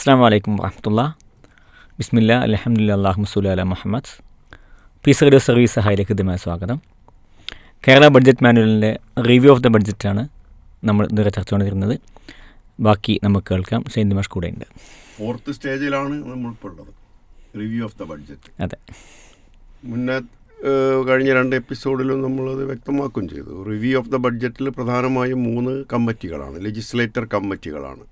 അസ്സാം വലൈക്കും വാഹമത്തുള്ള ബിസ്മില്ല അലഹമുല്ല അള്ളാഹു മസൂല അല മുഹമ്മദ് പീസ് റേഡിയോ സർവീസ് സഹായിലേക്ക് ഇതുമായ സ്വാഗതം. കേരള ബഡ്ജറ്റ് മാനുവലിന്റെ റിവ്യൂ ഓഫ് ദ ബഡ്ജറ്റാണ് നമ്മൾ ഇതുവരെ ചർച്ച കൊണ്ടിരുന്നത് ബാക്കി നമുക്ക് കേൾക്കാം. സെയിൻ ദിമാഷ് കൂടെ ഉണ്ട്. ഫോർത്ത് സ്റ്റേജിലാണ് നമ്മളിപ്പോൾ ഉള്ളത് റിവ്യൂ ഓഫ് ദ ബഡ്ജറ്റ് അതെ. മുന്നേ കഴിഞ്ഞ രണ്ട് എപ്പിസോഡിലും നമ്മളത് വ്യക്തമാക്കുകയും ചെയ്തു. റിവ്യൂ ഓഫ് ദ ബഡ്ജറ്റിൽ പ്രധാനമായും മൂന്ന് കമ്മിറ്റികളാണ്. Legislator കമ്മിറ്റികളാണ്.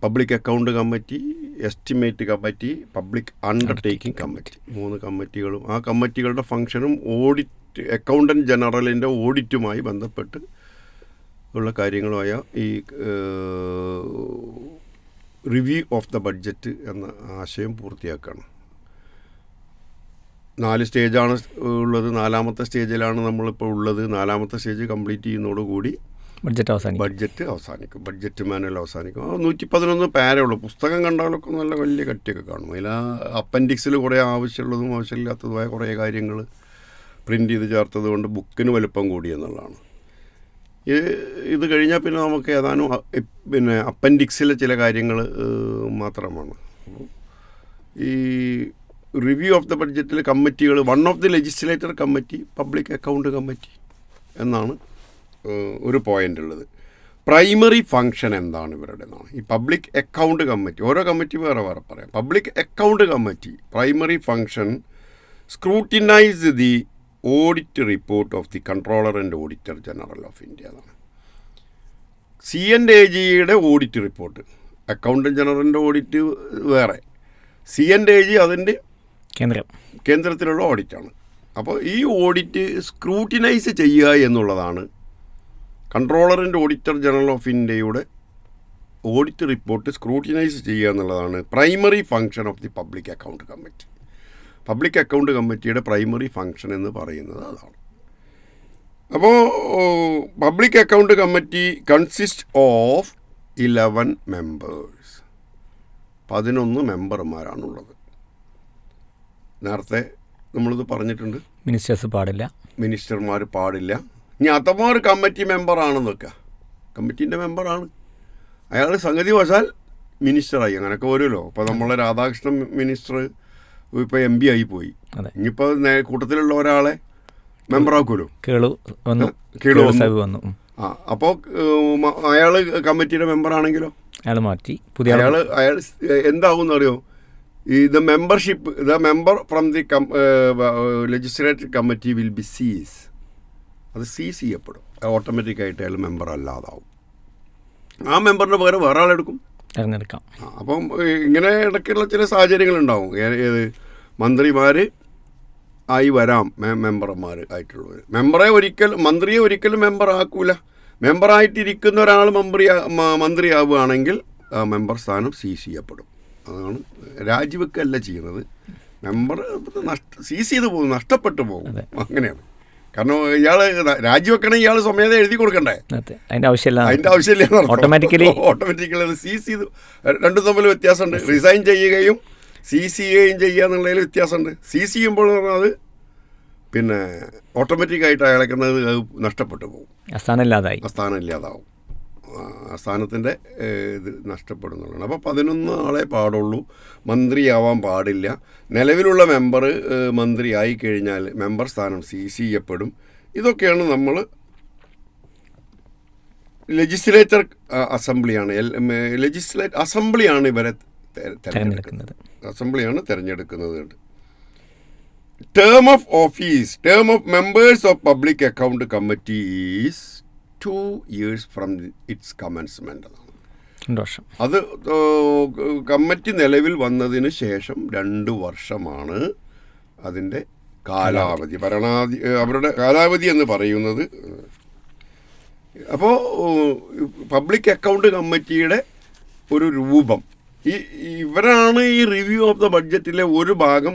Public account committee estimate committee public undertaking committee മൂന്ന് കമ്മിറ്റികളും ആ കമ്മിറ്റികളുടെ ഫംഗ്ഷനും ഓഡിറ്റ് അക്കൗണ്ടന്റ് ജനറലിന്റെ ഓഡിറ്റുമായി ബന്ധപ്പെട്ട് ഉള്ള കാര്യങ്ങളുമായ ഈ റിവ്യൂ ഓഫ് ദ ബഡ്ജറ്റ് എന്ന ആശയം പൂർത്തിയാക്കുകയാണ് നാല് സ്റ്റേജാണ് ഉള്ളത്. നാലാമത്തെ സ്റ്റേജിലാണ് നമ്മളിപ്പോൾ ഉള്ളത്. നാലാമത്തെ സ്റ്റേജ് കംപ്ലീറ്റ് ചെയ്യുന്നതോടുകൂടി ബഡ്ജറ്റ് അവസാനിക്കും. ബഡ്ജറ്റ് അവസാനിക്കും. ബഡ്ജറ്റ് മാനുവൽ അവസാനിക്കും. നൂറ്റി പതിനൊന്ന് ഉള്ളൂ പുസ്തകം കണ്ടാലൊക്കെ നല്ല വലിയ കട്ടിയൊക്കെ കാണും. അതിൽ ആ അപ്പൻഡിക്സിൽ കുറേ ആവശ്യമുള്ളതും ആവശ്യമില്ലാത്തതുമായ കുറേ കാര്യങ്ങൾ പ്രിന്റ് ചെയ്ത് ചേർത്തത് കൊണ്ട് ബുക്കിന് വലുപ്പം കൂടി എന്നുള്ളതാണ്. ഇത് കഴിഞ്ഞാൽ പിന്നെ നമുക്ക് ഏതാനും പിന്നെ അപ്പൻഡിക്സിലെ ചില കാര്യങ്ങൾ മാത്രമാണ്. ഈ റിവ്യൂ ഓഫ് ദ ബഡ്ജറ്റിൽ കമ്മിറ്റികൾ one of the legislator committee public account committee എന്നാണ് ഒരു പോയിന്റ് ഉള്ളത്. പ്രൈമറി ഫങ്ഷൻ എന്താണ് ഇവരുടെ എന്നാണ് ഈ പബ്ലിക് അക്കൗണ്ട് കമ്മിറ്റി ഓരോ കമ്മിറ്റി വേറെ വേറെ പറയാം. Public account committee primary function scrutinise the audit report of the controller and auditor general of India എന്നാണ് സി എൻ എ ജിയുടെ ഓഡിറ്റ് റിപ്പോർട്ട് അക്കൗണ്ടന്റ് ജനറലിന്റെ ഓഡിറ്റ് വേറെ. സി എൻ എ ജി അതിന്റെ കേന്ദ്രം. കേന്ദ്രത്തിലുള്ള ഓഡിറ്റാണ് അപ്പോൾ ഈ ഓഡിറ്റ് സ്ക്രൂട്ടിനൈസ് ചെയ്യുക എന്നുള്ളതാണ് കൺട്രോളറിന്റെ ഓഡിറ്റർ ജനറൽ ഓഫ് ഇന്ത്യയുടെ ഓഡിറ്റ് റിപ്പോർട്ട് സ്ക്രൂട്ടിനൈസ് ചെയ്യുക എന്നുള്ളതാണ് primary function of the public account committee. Public account കമ്മിറ്റിയുടെ പ്രൈമറി ഫങ്ഷൻ എന്ന് പറയുന്നത് അതാണ്. അപ്പോൾ public account committee consist of eleven members. പതിനൊന്ന് മെമ്പർമാരാണുള്ളത്. നേരത്തെ നമ്മളിത് പറഞ്ഞിട്ടുണ്ട്. മിനിസ്റ്റേഴ്സ് പാടില്ല. മിനിസ്റ്റർമാർ പാടില്ല. ഇനി അഥവാ ഒരു കമ്മിറ്റി മെമ്പറാണെന്ന് വെക്കുക കമ്മിറ്റീന്റെ മെമ്പറാണ്. അയാൾ സംഗതി വശാൽ മിനിസ്റ്ററായി. അങ്ങനെയൊക്കെ വരുമല്ലോ അപ്പോൾ നമ്മളെ രാധാകൃഷ്ണൻ മിനിസ്റ്റർ ഇപ്പോൾ എം പി ആയി പോയി. ഇനിയിപ്പോൾ കൂട്ടത്തിലുള്ള ഒരാളെ മെമ്പറാക്കുമല്ലോ. കേളു വന്നു. കേളു വന്നു. ആ അപ്പോൾ അയാൾ കമ്മിറ്റിയുടെ മെമ്പറാണെങ്കിലോ? അയാൾ മാറ്റി. പുതിയ അയാൾ അയാൾ എന്താവും അറിയോ ഈ the membership the member from the legislative committee will be cease അത് സീസ് ചെയ്യപ്പെടും. ഓട്ടോമാറ്റിക്കായിട്ട് അയാൾ മെമ്പർ അല്ലാതാവും. ആ മെമ്പറിന് പകരം വേറെ ആളെടുക്കും തിരഞ്ഞെടുക്കാം അപ്പം ഇങ്ങനെ ഇടയ്ക്കുള്ള ചില സാഹചര്യങ്ങളുണ്ടാവും. ഏത് മന്ത്രിമാർ ആയി വരാം മെമ്പർമാർ ആയിട്ടുള്ളവർ മെമ്പറെ ഒരിക്കൽ മന്ത്രിയെ ഒരിക്കലും മെമ്പർ ആക്കൂല. മെമ്പറായിട്ടിരിക്കുന്ന ഒരാൾ മന്ത്രി മന്ത്രിയാവുകയാണെങ്കിൽ ആ മെമ്പർ സ്ഥാനം സീസ് ചെയ്യപ്പെടും. അതാണ് രാജിവെക്കല്ല ചെയ്യുന്നത്. മെമ്പർ നഷ്ട സീസ് ചെയ്ത് പോകും നഷ്ടപ്പെട്ടു പോകും. അങ്ങനെയാണ്. കാരണം ഇയാൾ രാജിവെക്കണമെങ്കിൽ ഇയാൾ സ്വമേധ എഴുതി കൊടുക്കണ്ടേ. അതിന്റെ അതിന്റെ ആവശ്യമില്ല അതിന്റെ ആവശ്യമില്ല ഓട്ടോമാറ്റിക്കലി ഓട്ടോമാറ്റിക്കലി അത് സീസ് ചെയ്തു. രണ്ടും തമ്മിൽ വ്യത്യാസമുണ്ട്. റിസൈൻ ചെയ്യുകയും സീസ് ചെയ്യുകയും ചെയ്യുക എന്നുള്ളതിൽ വ്യത്യാസമുണ്ട്. സീസ് ചെയ്യുമ്പോൾ എന്ന് പറഞ്ഞാൽ അത് പിന്നെ ഓട്ടോമാറ്റിക്കായിട്ട് അയാളെക്കുന്നത് നഷ്ടപ്പെട്ടു പോകും. അസ്ഥാനം ഇല്ലാതായി. അസ്ഥാനം സ്ഥാനം ഇല്ലാതാവും. സ്ഥാനത്തിന്റെ ഇത് നഷ്ടപ്പെടുന്നുള്ളതാണ്. അപ്പോൾ പതിനൊന്ന് ആളെ പാടുള്ളൂ. മന്ത്രിയാവാൻ പാടില്ല. നിലവിലുള്ള മെമ്പർ മന്ത്രി ആയി കഴിഞ്ഞാൽ മെമ്പർ സ്ഥാനം സീസ് ചെയ്യപ്പെടും ഇതൊക്കെയാണ് നമ്മൾ ലെജിസ്ലേറ്റർ അസംബ്ലിയാണ്. ലെജിസ്ലേറ്റ് അസംബ്ലിയാണ് ഇവരെ തിരഞ്ഞെടുക്കുന്നത്. അസംബ്ലിയാണ് തിരഞ്ഞെടുക്കുന്നത്. Term of office term of members of public account committee is two years from its commencement അത് കമ്മിറ്റി നിലവിൽ വന്നതിന് ശേഷം രണ്ട് വർഷമാണ് അതിന്റെ കാലാവധി. ഭരണാധി അവരുടെ കാലാവധി എന്ന് പറയുന്നത്. അപ്പോൾ പബ്ലിക് അക്കൗണ്ട് കമ്മിറ്റിയുടെ ഒരു രൂപം. ഈ ഇവരാണ് ഈ റിവ്യൂ ഓഫ് ദ ബഡ്ജറ്റിലെ ഒരു ഭാഗം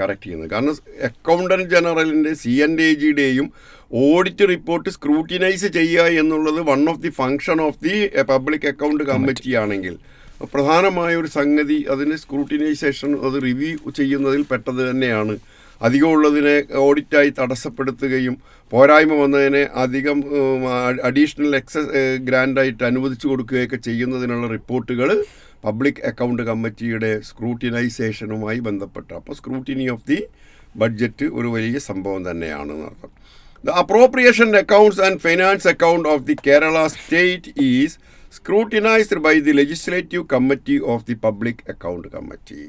കറക്റ്റ് ചെയ്യുന്നത്. കാരണം അക്കൗണ്ടന്റ് ജനറലിന്റെ സി എൻ ഡി ജിയുടെയും ഓഡിറ്റ് റിപ്പോർട്ട് സ്ക്രൂട്ടിനൈസ് ചെയ്യുക എന്നുള്ളത് one of the function of the public account committee ആണെങ്കിൽ. പ്രധാനമായ ഒരു സംഗതി അതിന് സ്ക്രൂട്ടിനൈസേഷൻ അത് റിവ്യൂ ചെയ്യുന്നതിൽ പെട്ടത് തന്നെയാണ്. അധികമുള്ളതിനെ ഓഡിറ്റായി തടസ്സപ്പെടുത്തുകയും പോരായ്മ വന്നതിനെ അധികം അഡീഷണൽ എക്സസ് ഗ്രാൻഡായിട്ട് അനുവദിച്ചു കൊടുക്കുകയൊക്കെ ചെയ്യുന്നതിനുള്ള റിപ്പോർട്ടുകൾ പബ്ലിക് അക്കൗണ്ട് കമ്മിറ്റിയുടെ സ്ക്രൂട്ടിനൈസേഷനുമായി ബന്ധപ്പെട്ട. അപ്പോൾ സ്ക്രൂട്ടിനി ഓഫ് ദി ബഡ്ജറ്റ് ഒരു വലിയ സംഭവം തന്നെയാണ് എന്നർത്ഥം the appropriation accounts and finance account of the Kerala state is scrutinized by the Legislative Committee of the Public Account Committee.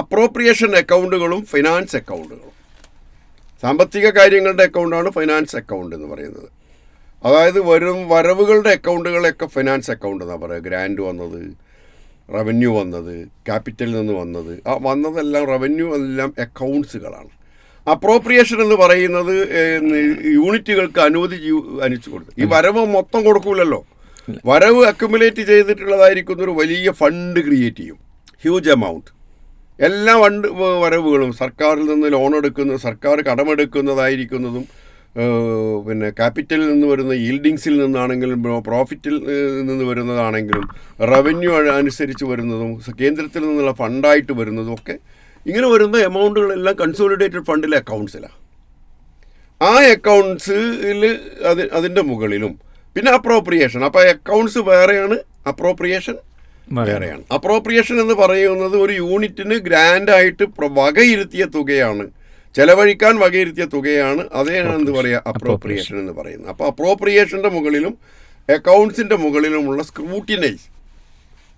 Appropriation അക്കൗണ്ടുകളും finance അക്കൗണ്ടുകളും സാമ്പത്തിക കാര്യങ്ങളുടെ അക്കൗണ്ടാണ് ഫിനാൻസ് അക്കൗണ്ട് എന്ന് പറയുന്നത്. അതായത് വരും വരവുകളുടെ അക്കൗണ്ടുകളൊക്കെ ഫിനാൻസ് അക്കൗണ്ട് എന്നാണ് പറയുക. ഗ്രാൻഡ് വന്നത് റവന്യൂ വന്നത് ക്യാപിറ്റലിൽ നിന്ന് വന്നത്. ആ വന്നതെല്ലാം റവന്യൂ എല്ലാം അക്കൗണ്ട്സുകളാണ് അപ്രോപ്രിയേഷൻ എന്ന് പറയുന്നത് യൂണിറ്റുകൾക്ക് അനുമതി അനുവദിച്ചു കൊടുത്തു. ഈ വരവ് മൊത്തം കൊടുക്കൂലല്ലോ. വരവ് അക്യുമുലേറ്റ് ചെയ്തിട്ടുള്ളതായിരിക്കുന്ന ഒരു വലിയ ഫണ്ട് ക്രിയേറ്റ് ചെയ്യും. ഹ്യൂജ് എമൗണ്ട് എല്ലാ ഫണ്ട് വരവുകളും സർക്കാരിൽ നിന്ന് ലോൺ എടുക്കുന്ന സർക്കാർ കടമെടുക്കുന്നതായിരിക്കുന്നതും പിന്നെ ക്യാപിറ്റലിൽ നിന്ന് വരുന്ന ഈൽഡിങ്സിൽ നിന്നാണെങ്കിലും പ്രോഫിറ്റിൽ നിന്ന് വരുന്നതാണെങ്കിലും റവന്യൂ അനുസരിച്ച് വരുന്നതും കേന്ദ്രത്തിൽ നിന്നുള്ള ഫണ്ടായിട്ട് വരുന്നതും ഒക്കെ ഇങ്ങനെ വരുന്ന എമൗണ്ടുകളെല്ലാം കൺസോളിഡേറ്റഡ് ഫണ്ടിലെ അക്കൗണ്ട്സിലാണ് ആ അക്കൗണ്ട്സിൽ അത് അതിന്റെ മുകളിലും. പിന്നെ അപ്രോപ്രിയേഷൻ അപ്പോൾ അക്കൗണ്ട്സ് വേറെയാണ് അപ്രോപ്രിയേഷൻ വേറെയാണ്. അപ്രോപ്രിയേഷൻ എന്ന് പറയുന്നത് ഒരു യൂണിറ്റിന് ഗ്രാൻഡായിട്ട് വകയിരുത്തിയ തുകയാണ്. ചെലവഴിക്കാൻ വകയിരുത്തിയ തുകയാണ്. അതേയാണ് എന്ന് പറയുക അപ്രോപ്രിയേഷൻ എന്ന് പറയുന്നത്. അപ്പോൾ അപ്രോപ്രിയേഷന്റെ മുകളിലും അക്കൗണ്ട്സിന്റെ മുകളിലുമുള്ള സ്ക്രൂട്ടിനൈസ്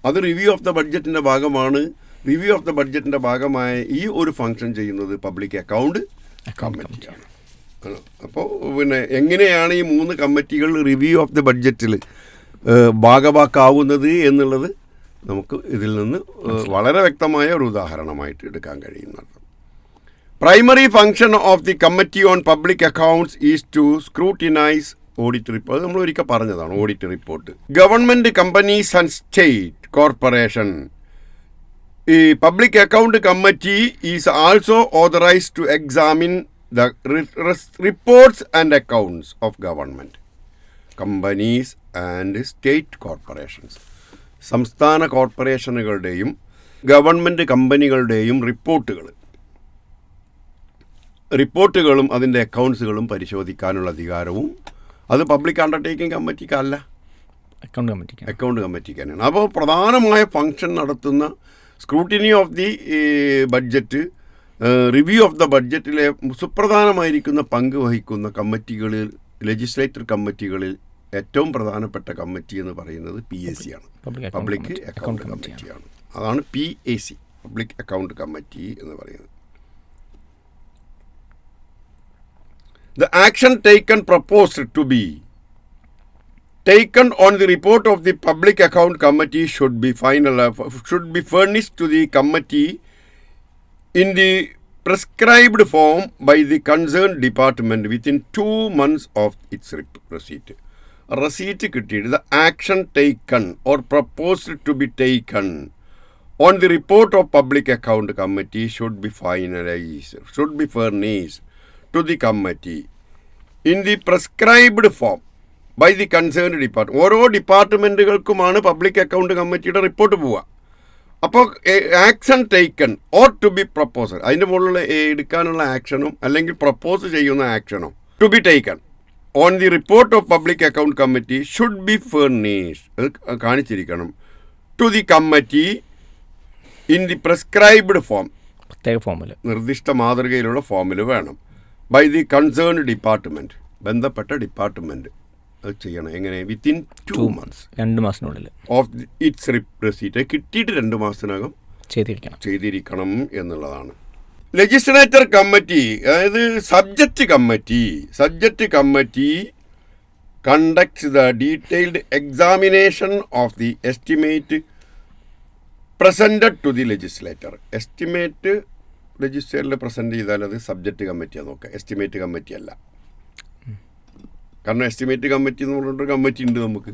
അത് റിവ്യൂ ഓഫ് ദ ബഡ്ജറ്റിന്റെ ഭാഗമാണ്. റിവ്യൂ ഓഫ് ദ ബഡ്ജറ്റിന്റെ ഭാഗമായ ഈ ഒരു ഫംഗ്ഷൻ ചെയ്യുന്നത് പബ്ലിക് അക്കൗണ്ട് കമ്മിറ്റിയാണ് അപ്പോൾ പിന്നെ എങ്ങനെയാണ് ഈ മൂന്ന് കമ്മിറ്റികൾ റിവ്യൂ ഓഫ് ദ ബഡ്ജറ്റിൽ ഭാഗമാക്കാവുന്നത് എന്നുള്ളത് നമുക്ക് ഇതിൽ നിന്ന് വളരെ വ്യക്തമായ ഒരു ഉദാഹരണമായിട്ട് എടുക്കാൻ കഴിയുന്നുണ്ട് primary function of the committee on public accounts is to scrutinise audit report നമ്മൾ ഒരിക്കൽ പറഞ്ഞതാണ് audit report government companies and state corporation ഈ public account committee is also authorise to examine the reports and accounts of government companies and state corporations സംസ്ഥാന കോർപ്പറേഷനുകളുടെയും government കമ്പനികളുടെയും റിപ്പോർട്ടുകൾ റിപ്പോർട്ടുകളും അതിന്റെ അക്കൗണ്ട്സുകളും പരിശോധിക്കാനുള്ള അധികാരവും അത് പബ്ലിക് അണ്ടർടേക്കിംഗ് കമ്മിറ്റിക്കല്ല അക്കൗണ്ട് കമ്മിറ്റിക്ക് അക്കൗണ്ട് കമ്മിറ്റിക്ക് തന്നെയാണ് അപ്പോൾ പ്രധാനമായ ഫങ്ഷൻ നടത്തുന്ന scrutiny of the budget review of the ബഡ്ജറ്റിലെ സുപ്രധാനമായിരിക്കുന്ന പങ്ക് വഹിക്കുന്ന കമ്മിറ്റികളിൽ ലെജിസ്ലേറ്റർ കമ്മിറ്റികളിൽ ഏറ്റവും പ്രധാനപ്പെട്ട കമ്മിറ്റി എന്ന് പറയുന്നത് പി എ സി ആണ്. പബ്ലിക് അക്കൗണ്ട് കമ്മിറ്റിയാണ് അതാണ് P A C public account committee എന്ന് പറയുന്നത്. The action taken proposed to be taken on the report of the public account committee should be final uh, should be furnished to the committee in the prescribed form by the concerned department within 2 months of its receipt. Receipt created the action taken or proposed to be taken on the report of public account committee should be finalized should be furnished to the committee in the prescribed form. By the concerned department ഓരോ ഡിപ്പാർട്ട്മെന്റുകൾക്കുമാണ് public account കമ്മിറ്റിയുടെ report പോവുക. അപ്പോൾ action taken or to be proposal അതിന്റെ മുകളിലുള്ള എടുക്കാനുള്ള ആക്ഷനും അല്ലെങ്കിൽ പ്രപ്പോസ് ചെയ്യുന്ന ആക്ഷനോ to be taken on the report of public account committee should be furnish അത് കാണിച്ചിരിക്കണം. To the committee in the prescribed form പ്രത്യേക ഫോമിൽ നിർദ്ദിഷ്ട മാതൃകയിലുള്ള ഫോമിൽ വേണം. ബൈ ദി കൺസേൺഡ് ഡിപ്പാർട്ട്മെന്റ് ബന്ധപ്പെട്ട ഡിപ്പാർട്ട്മെന്റ് ചെയ്യണം. എങ്ങനെ? വിത്തിൻ ടു മന്ത്സ് രണ്ട് മാസത്തിനുള്ളിൽ ഓഫ് ഇറ്റ്സ് റിപ്രസീറ്റ് കിട്ടിയിട്ട് രണ്ട് മാസത്തിനകം ചെയ്തിരിക്കണം. ചെയ്തിരിക്കണം എന്നുള്ളതാണ്. ലെജിസ്ലേറ്റർ കമ്മിറ്റി അതായത് subject committee subject committee conducts the detailed examination of the estimate presented to the legislator estimate ലെജിസ്ലേറ്ററിൽ present ചെയ്താൽ അത് സബ്ജക്റ്റ് കമ്മിറ്റിയാണ് നോക്കുക. എസ്റ്റിമേറ്റ് കമ്മിറ്റി അല്ല. കാരണം എസ്റ്റിമേറ്റ് കമ്മിറ്റി എന്ന് പറഞ്ഞിട്ടൊരു കമ്മിറ്റി ഉണ്ട് നമുക്ക്.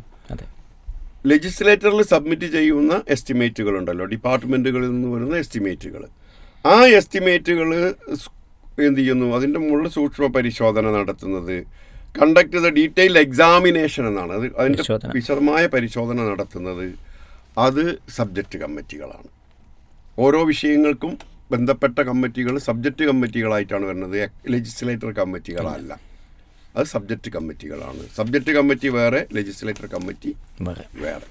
ലെജിസ്ലേറ്ററിൽ സബ്മിറ്റ് ചെയ്യുന്ന എസ്റ്റിമേറ്റുകൾ ഉണ്ടല്ലോ ഡിപ്പാർട്ട്മെന്റുകളിൽ നിന്ന് വരുന്ന എസ്റ്റിമേറ്റുകൾ ആ എസ്റ്റിമേറ്റുകൾ എന്ത് ചെയ്യുന്നു? അതിന്റെ മുകളിൽ സൂക്ഷ്മ പരിശോധന നടത്തുന്നത്. കണ്ടക്ട് ദ ഡീറ്റെയിൽ എക്സാമിനേഷൻ എന്നാണ്. അത് അതിന്റെ വിശദമായ പരിശോധന നടത്തുന്നത്. അത് സബ്ജക്റ്റ് കമ്മിറ്റികളാണ് ഓരോ വിഷയങ്ങൾക്കും ബന്ധപ്പെട്ട കമ്മിറ്റികൾ സബ്ജക്റ്റ് കമ്മിറ്റികളായിട്ടാണ് വരുന്നത്. ലെജിസ്ലേറ്റർ കമ്മിറ്റികളല്ല അത് സബ്ജക്റ്റ് കമ്മിറ്റികളാണ്. സബ്ജക്റ്റ് കമ്മിറ്റി വേറെ ലെജിസ്ലേറ്റർ കമ്മിറ്റി വേറെ.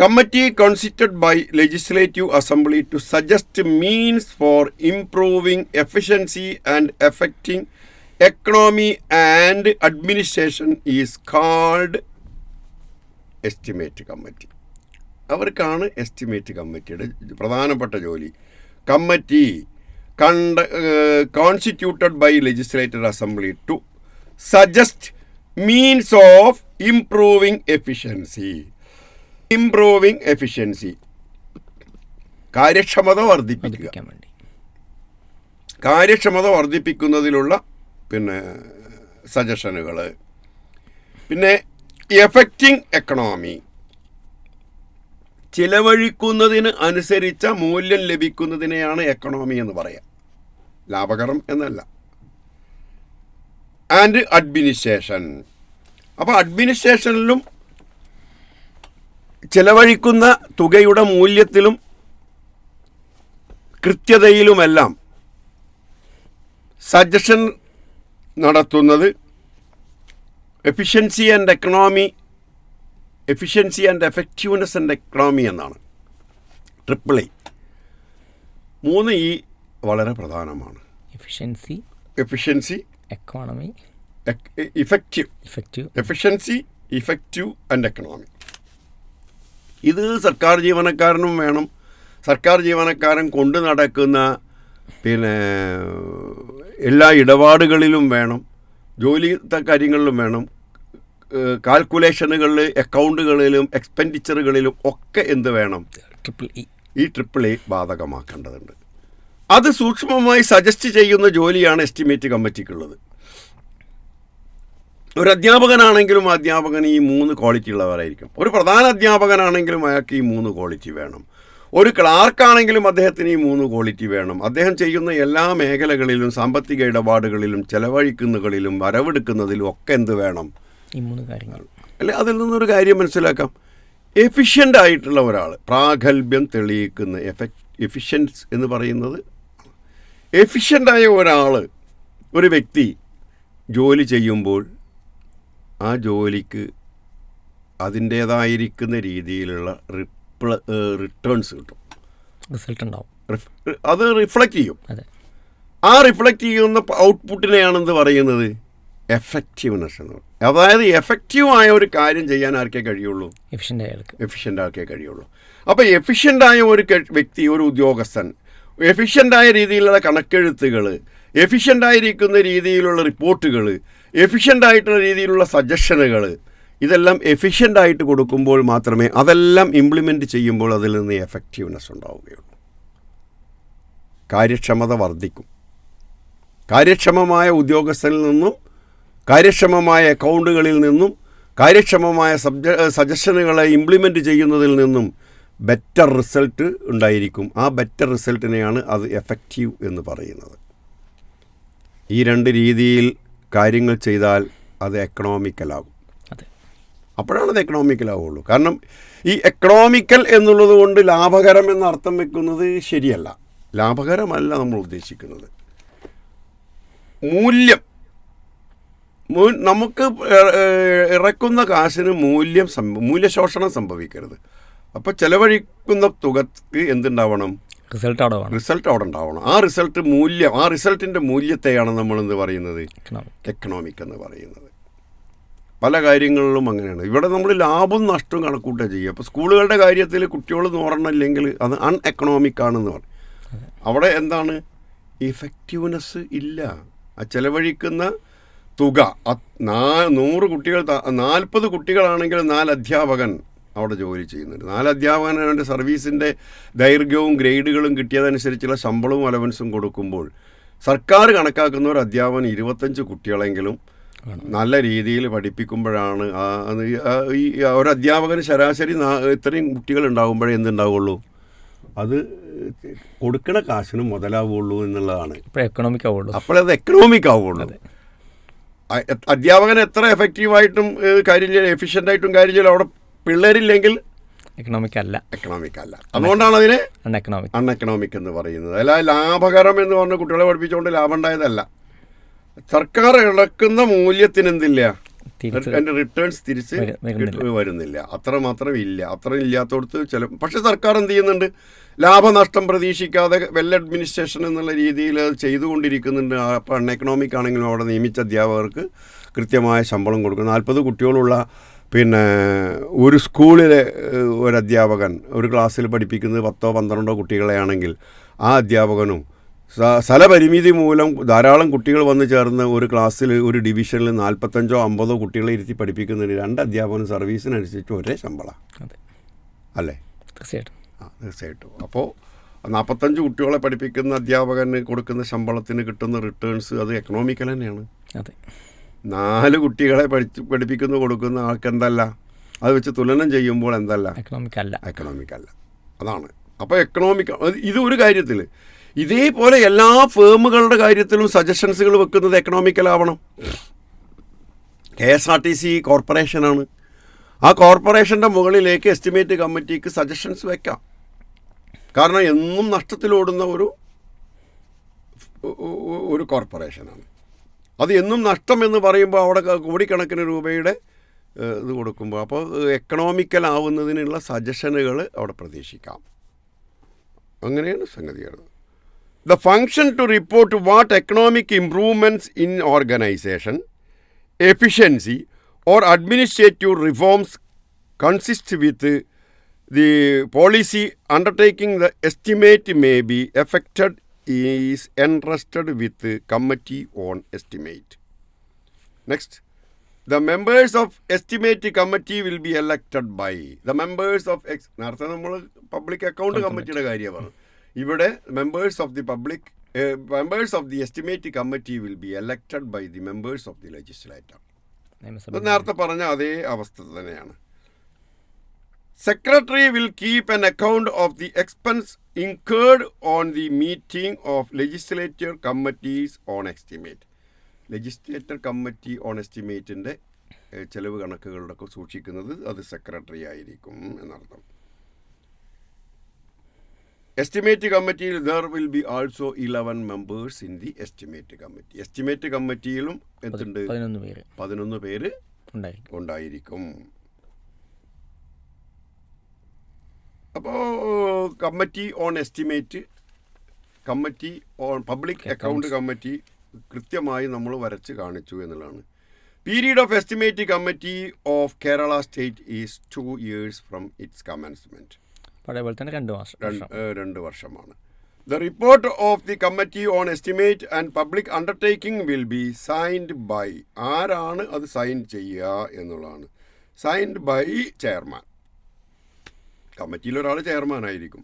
Committee constituted by legislative assembly to suggest means for improving efficiency and effecting economy and administration is called estimate committee അവർക്കാണ് എസ്റ്റിമേറ്റ് കമ്മിറ്റിയുടെ പ്രധാനപ്പെട്ട ജോലി. കമ്മിറ്റി കണ്ട constituted by legislator assembly to suggest means of improving efficiency improving efficiency കാര്യക്ഷമത വർദ്ധിപ്പിക്കുക. കാര്യക്ഷമത വർദ്ധിപ്പിക്കുന്നതിലുള്ള പിന്നെ സജഷനുകൾ പിന്നെ എഫക്റ്റിംഗ് എക്കണോമി ചിലവഴിക്കുന്നതിന് അനുസരിച്ച മൂല്യം ലഭിക്കുന്നതിനെയാണ് എക്കണോമി എന്ന് പറയാം. ലാഭകരം എന്നല്ല. ആൻഡ് അഡ്മിനിസ്ട്രേഷൻ അപ്പോൾ അഡ്മിനിസ്ട്രേഷനിലും ചെലവഴിക്കുന്ന തുകയുടെ മൂല്യത്തിലും കൃത്യതയിലുമെല്ലാം സജഷൻ നടത്തുന്നത് efficiency and economy efficiency and effectiveness and economy എന്നാണ്. ട്രിപ്പിൾ എ മൂന്ന് ഈ വളരെ പ്രധാനമാണ്. Efficiency efficiency economy effective effective efficiency effective and economy ഇത് സർക്കാർ ജീവനക്കാരനും വേണം. സർക്കാർ ജീവനക്കാരൻ കൊണ്ടു നടക്കുന്ന പിന്നെ എല്ലാ ഇടപാടുകളിലും വേണം. ജോലി ത- കാര്യങ്ങളിലും വേണം. കാൽക്കുലേഷനുകളിൽ അക്കൗണ്ടുകളിലും എക്സ്പെൻഡിച്ചറുകളിലും ഒക്കെ എന്ത് വേണം? ട്രിപ്പിൾ ഇ ഈ ട്രിപ്പിൾ ഇ ബാധകമാക്കേണ്ടതുണ്ട്. അത് സൂക്ഷ്മമായി സജസ്റ്റ് ചെയ്യുന്ന ജോലിയാണ് എസ്റ്റിമേറ്റ് കമ്മിറ്റിക്കുള്ളത് ഒരു അധ്യാപകനാണെങ്കിലും അധ്യാപകൻ ഈ മൂന്ന് ക്വാളിറ്റി ഉള്ളവരായിരിക്കും. ഒരു പ്രധാന അധ്യാപകനാണെങ്കിലും അയാൾക്ക് ഈ മൂന്ന് ക്വാളിറ്റി വേണം. ഒരു ക്ലാർക്കാണെങ്കിലും അദ്ദേഹത്തിന് ഈ മൂന്ന് ക്വാളിറ്റി വേണം. അദ്ദേഹം ചെയ്യുന്ന എല്ലാ മേഖലകളിലും സാമ്പത്തിക ഇടപാടുകളിലും ചെലവഴിക്കുന്നതിലും വരവെടുക്കുന്നതിലും ഒക്കെ എന്ത് വേണം? ഈ മൂന്ന് കാര്യങ്ങൾ. അല്ലെ അതിൽ നിന്നൊരു കാര്യം മനസ്സിലാക്കാം. എഫിഷ്യന്റ് ആയിട്ടുള്ള ഒരാൾ പ്രാഗൽഭ്യം തെളിയിക്കുന്ന എഫക് എഫിഷ്യൻസ് എന്ന് പറയുന്നത് എഫിഷ്യന്റായ ഒരാൾ ഒരു വ്യക്തി ജോലി ചെയ്യുമ്പോൾ ആ ജോലിക്ക് അതിന്റേതായിരിക്കുന്ന രീതിയിലുള്ള റിപ്ല റിട്ടേൺസ് കിട്ടും. റിസൾട്ട് ഉണ്ടാവും. അത് റിഫ്ലക്റ്റ് ചെയ്യും. ആ റിഫ്ലക്റ്റ് ചെയ്യുന്ന ഔട്ട്പുട്ടിനെയാണെന്ത് പറയുന്നത് എഫക്റ്റീവ്നെസ് എന്ന് പറയും. അതായത് എഫക്റ്റീവായ ഒരു കാര്യം ചെയ്യാൻ ആർക്കേ കഴിയുള്ളൂ? എഫിഷ്യന്റ് ആർക്കേ കഴിയുള്ളൂ. അപ്പോൾ എഫിഷ്യന്റായ ഒരു വ്യക്തി ഒരു ഉദ്യോഗസ്ഥൻ എഫിഷ്യന്റായ രീതിയിലുള്ള കണക്കെഴുത്തുകൾ എഫിഷ്യന്റായിരിക്കുന്ന രീതിയിലുള്ള റിപ്പോർട്ടുകൾ എഫിഷ്യന്റായിട്ടുള്ള രീതിയിലുള്ള സജഷനുകൾ ഇതെല്ലാം എഫിഷ്യന്റായിട്ട് കൊടുക്കുമ്പോൾ മാത്രമേ അതെല്ലാം ഇംപ്ലിമെന്റ് ചെയ്യുമ്പോൾ അതിൽ നിന്ന് എഫക്റ്റീവ്നെസ് ഉണ്ടാവുകയുള്ളൂ. കാര്യക്ഷമത വർദ്ധിക്കും. കാര്യക്ഷമമായ ഉദ്യോഗസ്ഥനിൽ നിന്നും കാര്യക്ഷമമായ അക്കൗണ്ടുകളിൽ നിന്നും കാര്യക്ഷമമായ സബ്ജ സജഷനുകളെ ഇംപ്ലിമെന്റ് ചെയ്യുന്നതിൽ നിന്നും ബെറ്റർ റിസൾട്ട് ഉണ്ടായിരിക്കും. ആ ബെറ്റർ റിസൾട്ടിനെയാണ് അത് എഫക്റ്റീവ് എന്ന് പറയുന്നത്. ഈ രണ്ട് രീതിയിൽ കാര്യങ്ങൾ ചെയ്താൽ അത് എക്കണോമിക്കലാകും അപ്പോഴാണ് അത് എക്കണോമിക്കലാവുള്ളൂ കാരണം ഈ എക്കണോമിക്കൽ എന്നുള്ളത് കൊണ്ട് ലാഭകരം എന്ന അർത്ഥം വെക്കുന്നത് ശരിയല്ല. ലാഭകരമല്ല നമ്മൾ ഉദ്ദേശിക്കുന്നത്. മൂല്യം. നമുക്ക് ഇറക്കുന്ന കാശിന് മൂല്യം സംഭ മൂല്യശോഷണം സംഭവിക്കരുത്. അപ്പോൾ ചെലവഴിക്കുന്ന തുകക്ക് എന്തുണ്ടാവണം? റിസൾട്ട് അവിടെ റിസൾട്ട് അവിടെ ഉണ്ടാവണം. ആ റിസൾട്ട് മൂല്യം ആ റിസൾട്ടിന്റെ മൂല്യത്തെയാണ് നമ്മൾ എന്ത് പറയുന്നത് എക്കണോമിക് എന്ന് പറയുന്നത്. പല കാര്യങ്ങളിലും അങ്ങനെയാണ്. ഇവിടെ നമ്മൾ ലാഭവും നഷ്ടവും കണക്കൂട്ടുക ചെയ്യുക. അപ്പോൾ സ്കൂളുകളുടെ കാര്യത്തിൽ കുട്ടികൾ നൂറെണ്ണില്ലെങ്കിൽ അത് അൺ എക്കണോമിക് ആണെന്ന് പറയും അവിടെ എന്താണ്? ഇഫക്റ്റീവ്നെസ് ഇല്ല. ആ ചെലവഴിക്കുന്ന തുക നൂറ് കുട്ടികൾ നാൽപ്പത് കുട്ടികളാണെങ്കിൽ നാല് അധ്യാപകൻ അവിടെ ജോലി ചെയ്യുന്നുണ്ട്. നാല് അധ്യാപകൻ അവന്റെ സർവീസിന്റെ ദൈർഘ്യവും ഗ്രേഡുകളും കിട്ടിയതനുസരിച്ചുള്ള ശമ്പളവും അലവൻസും കൊടുക്കുമ്പോൾ സർക്കാർ കണക്കാക്കുന്ന ഒരു അധ്യാപകൻ ഇരുപത്തഞ്ച് കുട്ടികളെങ്കിലും നല്ല രീതിയിൽ പഠിപ്പിക്കുമ്പോഴാണ് ഈ- ഒരു അധ്യാപകന് ശരാശരി ഇത്രയും കുട്ടികൾ ഉണ്ടാകുമ്പോഴേ എന്തുണ്ടാവുള്ളൂ? അത് കൊടുക്കണ കാശിന് മുതലാവുള്ളൂ എന്നുള്ളതാണ്. എക്കണോമിക് ആവുള്ളൂ. അപ്പോഴത് എക്കണോമിക് ആവുള്ളൂ. അധ്യാപകൻ എത്ര എഫക്റ്റീവായിട്ടും ഏഹ്, കാര്യം ചെയ്യാൻ എഫിഷ്യന്റ് കാര്യം ചെയ്യാൻ അവിടെ പിള്ളേരില്ലെങ്കിൽ എക്കണോമിക് അല്ല. എക്കണോമിക് അല്ല. അതുകൊണ്ടാണ് അതിനെ അൺഎക്കണോമിക് അൺഎക്കണോമിക് അൺ എക്കണോമിക് എന്ന് പറയുന്നത്. അല്ല ലാഭകരം എന്ന് പറഞ്ഞ കുട്ടികളെ പഠിപ്പിച്ചുകൊണ്ട് ലാഭം ഉണ്ടായതല്ല സർക്കാർ ഇളക്കുന്ന മൂല്യത്തിന് എന്തില്ല അതിന്റെ റിട്ടേൺസ് തിരിച്ച് വരു- വരുന്നില്ല. അത്ര മാത്രം ഇല്ല അത്ര ഇല്ലാത്തടത്ത് ചില പക്ഷെ സർക്കാർ എന്ത് ചെയ്യുന്നുണ്ട്? ലാഭനഷ്ടം പ്രതീക്ഷിക്കാതെ വെൽ അഡ്മിനിസ്ട്രേഷൻ എന്നുള്ള രീതിയിൽ അത് ചെയ്തുകൊണ്ടിരിക്കുന്നുണ്ട്. അപ്പോൾ അൺ എക്കണോമിക് ആണെങ്കിലും അവിടെ നിയമിച്ച അധ്യാപകർക്ക് കൃത്യമായ ശമ്പളം കൊടുക്കും നാൽപ്പത് കുട്ടികളുള്ള പിന്നെ ഒരു സ്കൂളിലെ ഒരു അധ്യാപകൻ ഒരു ക്ലാസ്സിൽ പഠിപ്പിക്കുന്നത് പത്തോ പന്ത്രണ്ടോ കുട്ടികളെയാണെങ്കിൽ ആ അധ്യാപകനും സ്ഥലപരിമിതി മൂലം ധാരാളം കുട്ടികൾ വന്നു ചേർന്ന് ഒരു ക്ലാസ്സിൽ ഒരു ഡിവിഷനിൽ നാൽപ്പത്തഞ്ചോ അമ്പതോ കുട്ടികളെ ഇരുത്തി പഠിപ്പിക്കുന്നതിന് രണ്ട് അധ്യാപകനും സർവീസിനനുസരിച്ച് ഒരേ ശമ്പള. അതെ. അല്ലേ? തീർച്ചയായിട്ടും. ആ തീർച്ചയായിട്ടും. അപ്പോൾ നാൽപ്പത്തഞ്ച് കുട്ടികളെ പഠിപ്പിക്കുന്ന അധ്യാപകന് കൊടുക്കുന്ന ശമ്പളത്തിന് കിട്ടുന്ന റിട്ടേൺസ് അത് എക്കണോമിക്കൽ തന്നെയാണ്. അതെ. നാല് കുട്ടികളെ പഠിച്ച് പഠിപ്പിക്കുന്നു കൊടുക്കുന്ന ആൾക്ക് എന്തല്ല അത് വെച്ച് തുലനം ചെയ്യുമ്പോൾ എന്തല്ല? എക്കണോമിക് അല്ല. എക്കണോമിക് അല്ല. അതാണ്. അപ്പോൾ എക്കണോമിക് ഇത് ഒരു കാര്യത്തിൽ ഇതേപോലെ എല്ലാ ഫേമുകളുടെ കാര്യത്തിലും സജഷൻസുകൾ വെക്കുന്നത് എക്കണോമിക്കലാവണം K S R T C കോർപ്പറേഷനാണ് ആ കോർപ്പറേഷന്റെ മുകളിലേക്ക് എസ്റ്റിമേറ്റ് കമ്മിറ്റിക്ക് സജഷൻസ് വെക്കാം. കാരണം എന്നും നഷ്ടത്തിലോടുന്ന ഒരു ഒരു കോർപ്പറേഷനാണ് അത് എന്നും നഷ്ടം എന്ന് പറയുമ്പോൾ അവിടെ കോടിക്കണക്കിന് രൂപയുടെ ഇത് കൊടുക്കുമ്പോൾ അപ്പോൾ എക്കണോമിക്കൽ ആവുന്നതിനുള്ള സജഷനുകൾ അവിടെ പ്രതീക്ഷിക്കാം. അങ്ങനെയാണ് സംഗതികൾ the function to report what economic improvements in organisation efficiency or administrative reforms consist with the policy undertaking the estimate may be effected is entrusted with committee on estimate next the members of estimate committee will be elected by the members of ex നേരത്തെ നമ്മൾ public account കമ്മിറ്റിയുടെ കാര്യമാണ്. ഇവിടെ members of the public members of the estimate committee will be elected by the members of the legislator നേരത്തെ പറഞ്ഞ അതേ അവസ്ഥ തന്നെയാണ്. Secretary will keep an account of the expense incurred on the meeting of legislator committees on estimate legislator committee on എസ്റ്റിമേറ്റിന്റെ ചെലവ് കണക്കുകളുടെ ഒക്കെ സൂക്ഷിക്കുന്നത് അത് സെക്രട്ടറി ആയിരിക്കും എന്നർത്ഥം. എസ്റ്റിമേറ്റ് കമ്മിറ്റിയിൽ there will be also eleven members in the estimate committee estimate കമ്മിറ്റിയിലും എന്തുണ്ട്? പതിനൊന്ന് പേര്. ഉണ്ടായിരിക്കും ഉണ്ടായിരിക്കും അപ്പോൾ committee on estimate committee on public account committee കൃത്യമായി നമ്മൾ വരച്ച് കാണിച്ചു എന്നുള്ളതാണ്. Period of estimate committee of Kerala state is two years from its commencement. അതേപോലെ പോലെ തന്നെ രണ്ട് വർഷം. രണ്ട് വർഷമാണ്. The report of the committee on estimate and public undertaking will be signed by ആരാണ് അത് സൈൻ ചെയ്യുക എന്നുള്ളതാണ്. Signed by chairman. കമ്മിറ്റിയിൽ ഒരാൾ ചെയർമാനായിരിക്കും.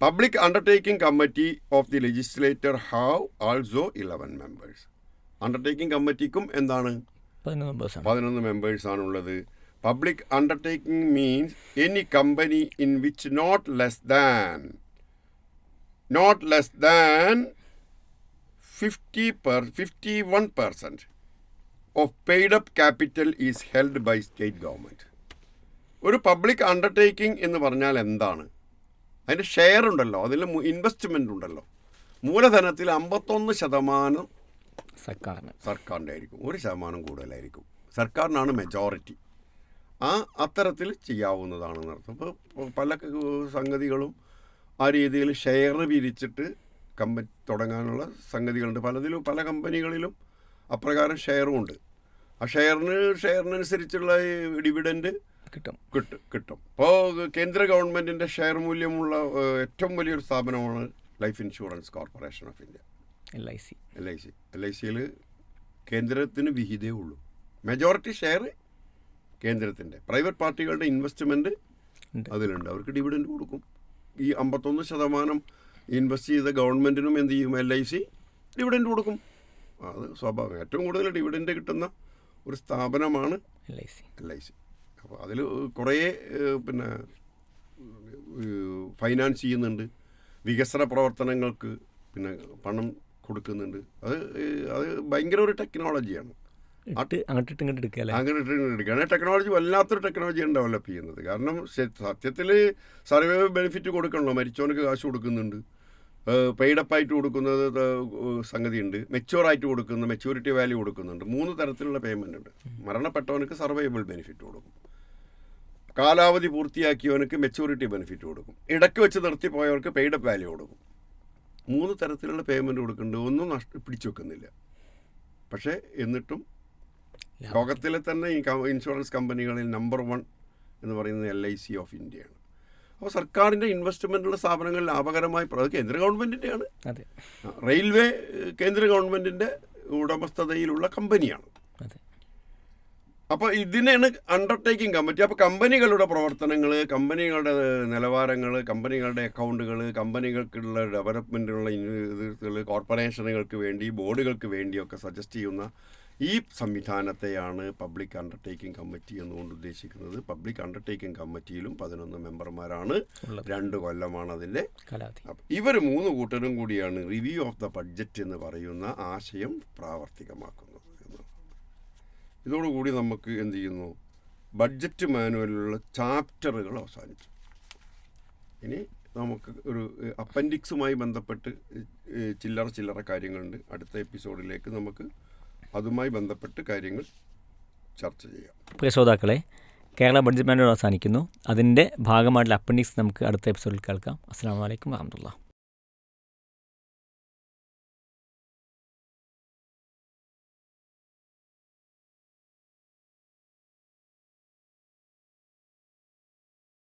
Public undertaking committee of the legislator have also eleven members undertaking കമ്മിറ്റിക്കും എന്താണ്? പതിനൊന്ന് പതിനൊന്ന് മെമ്പേഴ്സാണുള്ളത് public undertaking means any company in which not less than not less than fifty per fifty one percent of paid up capital is held by state government ഒരു public undertaking എന്ന് പറഞ്ഞാൽ എന്താണ്? അതിന്റെ share ഉണ്ടല്ലോ അതിൽ ഇൻവെസ്റ്റ്മെന്റ് ഉണ്ടല്ലോ. മൂലധനത്തിൽ അമ്പത്തൊന്ന് ശതമാനം സർക്കാരിന്. സർക്കാരിന്റെ ആയിരിക്കും. ഒരു ശതമാനം കൂടുതലായിരിക്കും. സർക്കാരിനാണ് മെജോറിറ്റി ആ അത്തരത്തിൽ ചെയ്യാവുന്നതാണെന്ന് അർത്ഥം. ഇപ്പോൾ പല സംഗതികളും ആ രീതിയിൽ ഷെയർ വിരിച്ചിട്ട് കമ്പനി തുടങ്ങാനുള്ള സംഗതികളുണ്ട്. പലതിലും പല കമ്പനികളിലും അപ്രകാരം ഷെയറും ഉണ്ട്. ആ ഷെയറിന് ഷെയറിനനുസരിച്ചുള്ള ഡിവിഡൻഡ് കിട്ടും. കിട്ടും കിട്ടും. ഇപ്പോൾ കേന്ദ്ര ഗവൺമെന്റിന്റെ ഷെയർ മൂല്യമുള്ള ഏറ്റവും വലിയൊരു സ്ഥാപനമാണ് life insurance corporation of India. L I C. L I C. L I സിയിൽ കേന്ദ്രത്തിന് വിഹിതേ ഉള്ളൂ. മെജോറിറ്റി ഷെയർ കേന്ദ്രത്തിന്റെ പ്രൈവറ്റ് പാർട്ടികളുടെ ഇൻവെസ്റ്റ്മെന്റ് അതിലുണ്ട്. അവർക്ക് ഡിവിഡൻഡ് കൊടുക്കും. ഈ അമ്പത്തൊന്ന് ശതമാനം ഇൻവെസ്റ്റ് ചെയ്ത ഗവൺമെന്റിനും എന്ത് ചെയ്യും? എൽ ഐ സി ഡിവിഡൻഡ് കൊടുക്കും. അത് സ്വാഭാവികം. ഏറ്റവും കൂടുതൽ ഡിവിഡൻഡ് കിട്ടുന്ന ഒരു സ്ഥാപനമാണ് L I C. L I C. അപ്പോൾ അതിൽ കുറേ പിന്നെ ഫൈനാൻസ് ചെയ്യുന്നുണ്ട്. വികസന പ്രവർത്തനങ്ങൾക്ക് പിന്നെ പണം കൊടുക്കുന്നുണ്ട്. അത് അത് ഭയങ്കര ഒരു ടെക്നോളജിയാണ്. അങ്ങോട്ട് ഇങ്ങോട്ട് എടുക്കുക അങ്ങനെ ടെക്നോളജി വല്ലാത്തൊരു ടെക്നോളജിയാണ് ഡെവലപ്പ് ചെയ്യുന്നത്. കാരണം സത്യത്തിൽ സർവേ ബെനിഫിറ്റ് കൊടുക്കണല്ലോ. മരിച്ചവനക്ക് കാശ് കൊടുക്കുന്നുണ്ട്. പെയ്ഡപ്പായിട്ട് കൊടുക്കുന്നത് സംഗതി ഉണ്ട് സംഗതിയുണ്ട്. മെച്ചുവറായിട്ട് കൊടുക്കുന്ന മെച്യൂരിറ്റി വാല്യൂ കൊടുക്കുന്നുണ്ട്. മൂന്ന് തരത്തിലുള്ള പേയ്മെന്റ് ഉണ്ട് മരണപ്പെട്ടവനക്ക് സർവൈവൽ ബെനിഫിറ്റ് കൊടുക്കും. കാലാവധി പൂർത്തിയാക്കിയവനക്ക് മെച്ചൂരിറ്റി ബെനിഫിറ്റ് കൊടുക്കും. ഇടയ്ക്ക് വെച്ച് നിർത്തിപ്പോയവർക്ക് പെയ്ഡപ്പ് വാല്യൂ കൊടുക്കും. മൂന്ന് തരത്തിലുള്ള പേയ്മെന്റ് കൊടുക്കുന്നുണ്ട് ഒന്നും നഷ്ട പിടിച്ചു വെക്കുന്നില്ല. പക്ഷേ എന്നിട്ടും ലോകത്തിലെ തന്നെ ഈ ഇൻഷുറൻസ് കമ്പനികളിൽ നമ്പർ വൺ എന്ന് പറയുന്നത് എൽ ഐ സി ഓഫ് ഇന്ത്യയാണ് അപ്പോൾ സർക്കാരിന്റെ ഇൻവെസ്റ്റ്മെന്റുള്ള സ്ഥാപനങ്ങൾ ലാഭകരമായി അത് കേന്ദ്ര ഗവൺമെന്റിന്റെയാണ് റെയിൽവേ കേന്ദ്ര ഗവൺമെന്റിന്റെ ഉടമസ്ഥതയിലുള്ള കമ്പനിയാണ് അതെ. അപ്പോൾ ഇതിനാണ് അണ്ടർടേക്കിംഗ് കമ്മിറ്റി അപ്പോൾ കമ്പനികളുടെ പ്രവർത്തനങ്ങൾ കമ്പനികളുടെ നിലവാരങ്ങൾ കമ്പനികളുടെ അക്കൗണ്ടുകൾ കമ്പനികൾക്കുള്ള ഡെവലപ്മെന്റിനുള്ള ഇതുകൾ കോർപ്പറേഷനുകൾക്ക് വേണ്ടി ബോർഡുകൾക്ക് വേണ്ടിയൊക്കെ സജസ്റ്റ് ചെയ്യുന്ന ഈ സംവിധാനത്തെയാണ് പബ്ലിക് അണ്ടർടേക്കിംഗ് കമ്മിറ്റി എന്നുകൊണ്ട് ഉദ്ദേശിക്കുന്നത്. പബ്ലിക് അണ്ടർടേക്കിംഗ് കമ്മിറ്റിയിലും പതിനൊന്ന് മെമ്പർമാരാണ് രണ്ട് കൊല്ലമാണ് അതിന്റെ ഇവർ മൂന്ന് കൂട്ടരും കൂടിയാണ് റിവ്യൂ ഓഫ് ദ ബഡ്ജറ്റ് എന്ന് പറയുന്ന ആശയം പ്രാവർത്തികമാക്കുന്നത്. ഇതോടുകൂടി നമുക്ക് എന്ത് ചെയ്യുന്നു? ബഡ്ജറ്റ് മാനുവലിലുള്ള ചാപ്റ്ററുകൾ അവസാനിച്ചു. ഇനി നമുക്ക് ഒരു അപ്പൻഡിക്സുമായി ബന്ധപ്പെട്ട് ചില്ലറ ചില്ലറ കാര്യങ്ങളുണ്ട്. അടുത്ത എപ്പിസോഡിലേക്ക് നമുക്ക് അതുമായി ബന്ധപ്പെട്ട് കാര്യങ്ങൾ ചർച്ച ചെയ്യാം. പ്രിയ ശ്രോതാക്കളെ കേരള ബഡ്ജറ്റ് മാനുവൽ അവസാനിക്കുന്നു. അതിന്റെ ഭാഗമായിട്ടുള്ള അപ്പൻഡിക്സ് നമുക്ക് അടുത്ത എപ്പിസോഡിൽ കേൾക്കാം. അസ്സാം വലൈക്കും വാഹമത്തുള്ള